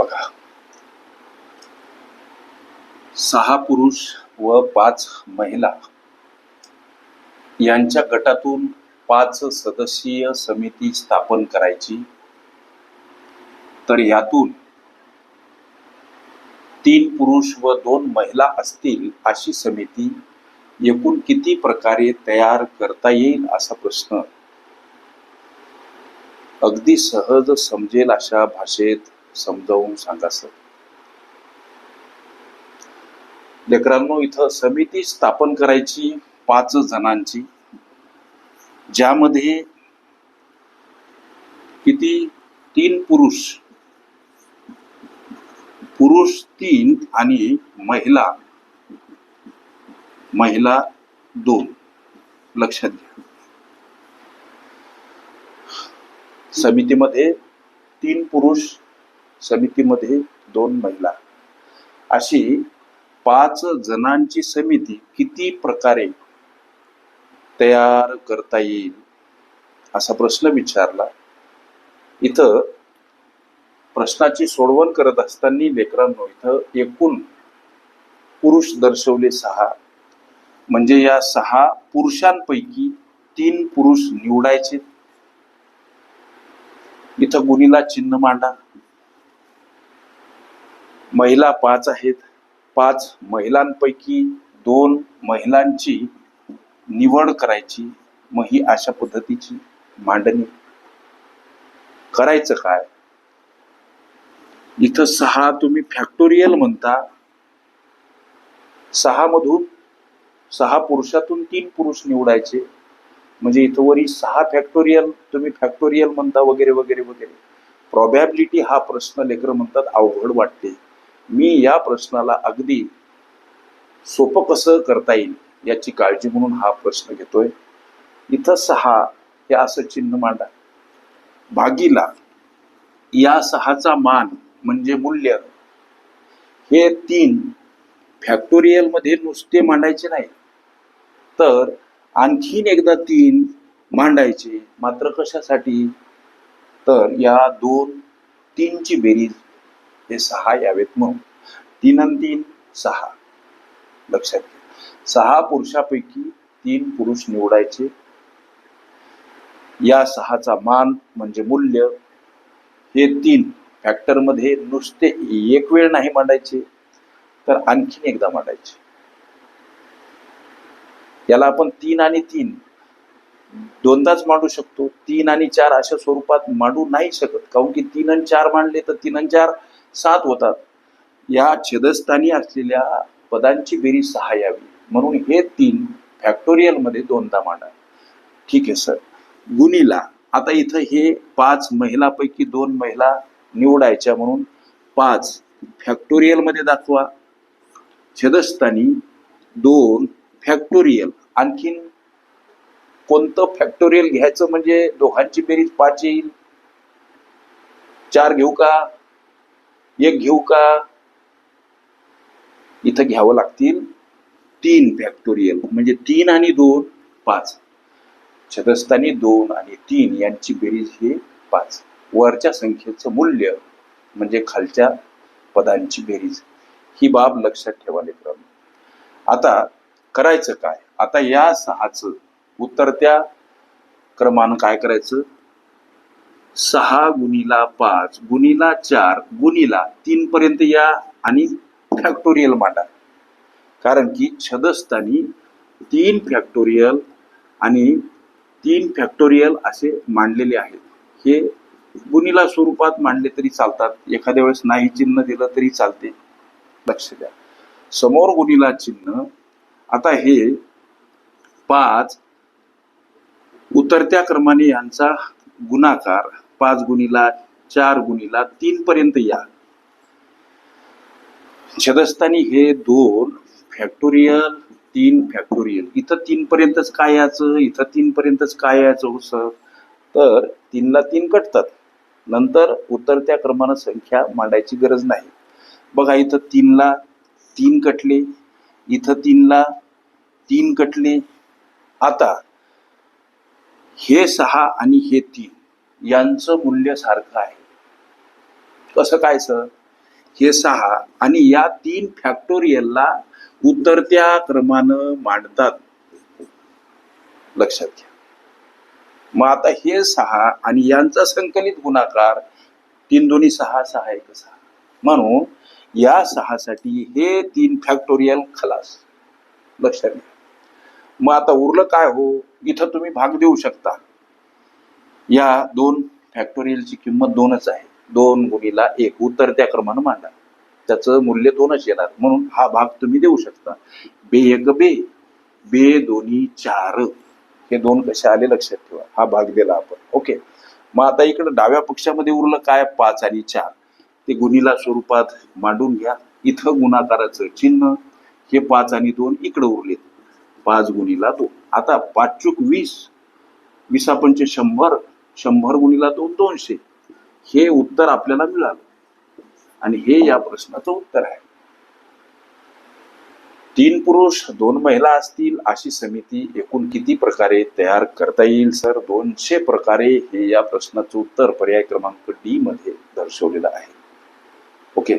बघा. सहा पुरुष व पाच महिला. यांच्या गटातून पाच सदस्यीय समिती स्थापन करायची. तर यातून तीन पुरुष व दोन महिला असतील अशी समिती एकूण किती प्रकारे तयार करता येईल असा प्रश्न. अगदी सहज समजेल अशा भाषेत समजावून सांगा सर. लेकरांनो इथं समिती स्थापन करायची पाच जणांची ज्यामध्ये किती? तीन पुरुष. पुरुष तीन आणि महिला महिला दोन. लक्षात घ्या. समितीमध्ये तीन पुरुष समितीमध्ये दोन महिला. अशी पाच जणांची समिती किती प्रकारे तयार करता येईल असा प्रश्न विचारला. इथं प्रश्नाची सोडवण करत असताना लेकरांनो इथं एकूण पुरुष दर्शवले सहा. म्हणजे या सहा पुरुषांपैकी तीन पुरुष निवडायचे. इथं गुणीला चिन्ह मांडा. महिला पाच आहेत. पाच महिलांपैकी दोन महिलांची निवड करायची. मग ही अशा पद्धतीची मांडणी करायचं काय? इथं सहा तुम्ही फॅक्टोरियल म्हणता. सहा मधून सहा पुरुषातून तीन पुरुष निवडायचे. म्हणजे इथं वरी सहा फॅक्टोरियल तुम्ही फॅक्टोरियल म्हणता वगैरे वगैरे वगैरे. प्रॉबॅबिलिटी हा प्रश्न लेकर म्हणतात अवघड वाटते. मी या प्रश्नाला अगदी सोपं कसं करता येईल याची काळजी म्हणून हा प्रश्न घेतोय. इथं सहा हे असं चिन्ह मांडा. भागीला या सहाचा मान म्हणजे मूल्य. हे तीन फॅक्टोरियलमध्ये नुसते मांडायचे नाही. तर आणखीन एकदा तीन मांडायचे. मात्र कशासाठी? तर या दोन तीनची बेरीज हे सहा यावेत म्हणून. तीन आणि तीन सहा. लक्षात घ्या. सहा पुरुषापैकी तीन पुरुष निवडायचे. या सहाचा मान म्हणजे मूल्य हे तीन फॅक्टरमध्ये नुसते एक वेळ नाही मांडायचे तर आणखीन एकदा मांडायचे. याला आपण तीन आणि तीन दोनदाच मांडू शकतो. तीन आणि चार अशा स्वरूपात मांडू नाही शकत. काऊन की तीन आणि चार मांडले तर तीन आणि चार सात होतात. या छेदस्थानी असलेल्या पदांची बेरीज सहा यावी. म्हणून हे तीन फॅक्टोरियलमध्ये दोनदा मांडा ठीक आहे सर गुणीला आता इथं हे पाच महिलापैकी दोन महिला निवडायच्या म्हणून पाच फॅक्टोरियलमध्ये दाखवा. छेदस्थानी दोन फॅक्टोरियल आणखीन कोणतं फॅक्टोरियल घ्यायचं म्हणजे दोघांची बेरीज पाच येईल? चार घेऊ का? एक घेऊ का? इथं घ्यावं लागतील तीन फॅक्टोरियल म्हणजे तीन आणि दोन पाच. छदस्थानी दोन आणि तीन यांची बेरीज हे पाच. वरच्या संख्येचं मूल्य म्हणजे खालच्या पदांची बेरीज. ही बाब लक्षात ठेवा लेकरांनो आता करायचं काय? आता या सहाचं उतरत्या क्रमानं काय करायचं? सहा गुणीला पाच गुणीला चार गुणीला तीन पर्यंत या आणि फॅक्टोरियल मांडा. कारण की छदस्थानी तीन फॅक्टोरियल आणि तीन फॅक्टोरियल असे मांडलेले आहेत. हे गुणीला स्वरूपात मांडले तरी चालतात. एखाद्या वेळेस नाही चिन्ह दिलं तरी चालते. लक्ष द्या. समोर गुणीला चिन्ह. आता हे पाच उतरत्या क्रमाने यांचा गुणाकार पाच गुणीला चार गुणीला तीन पर्यंत या. छदस्थानी हे दोन फॅक्टोरियल तीन फॅक्टोरियल इथं तीन पर्यंतच काय यायचं? इथं तीन पर्यंतच काय यायचं हो सर तर तीनला तीन कटतात. नंतर उतरत्या क्रमानं संख्या मांडायची गरज नाही. बघा इथं तीनला तीन कटले इथं तीनला तीन कटले. आता हे सहा आणि हे तीन यांचं मूल्य सारखं आहे. कसं काय सर? हे सहा आणि या तीन फॅक्टोरियलला उतरत्या क्रमानं मांडतात. लक्षात घ्या. मग आता हे सहा आणि यांचा संकलित गुणाकार तीन दोन्ही सहा सहा एक सहा. म्हणून या सहासाठी हे तीन फॅक्टोरियल खलास. लक्षात घ्या. मग आता उरलं काय हो? इथं तुम्ही भाग देऊ शकता. या दोन फॅक्टोरियलची किंमत दोनच आहे. दोन गुणीला एक. उतरत्या क्रमानं मांडा. त्याचं मूल्य दोनच येणार. म्हणून हा भाग तुम्ही देऊ शकता. बे एक बे. बे दोन्ही चार. हे दोन कसे आले लक्षात ठेवा. हा भाग दिला आपण. ओके. मग आता इकडे डाव्या पक्षामध्ये उरलं काय? पाच आणि चार. ते गुणीला स्वरूपात मांडून घ्या. इथं गुणाकाराचं चिन्ह. हे पाच आणि दोन इकडे उरलेत. पाच गुणीला दोन. आता पाच चूक वीस वीसा पंचे शंभर शंभर गुणीला दोन दोनशे हे उत्तर आपल्याला मिळालं. आणि हे या प्रश्नाचं उत्तर आहे. तीन पुरुष दोन महिला असतील अशी समिती एकूण किती प्रकारे तयार करता येईल सर? दोनशे प्रकारे हे या प्रश्नाचं उत्तर पर्याय क्रमांक डी मध्ये दर्शवलेलं आहे. ओके?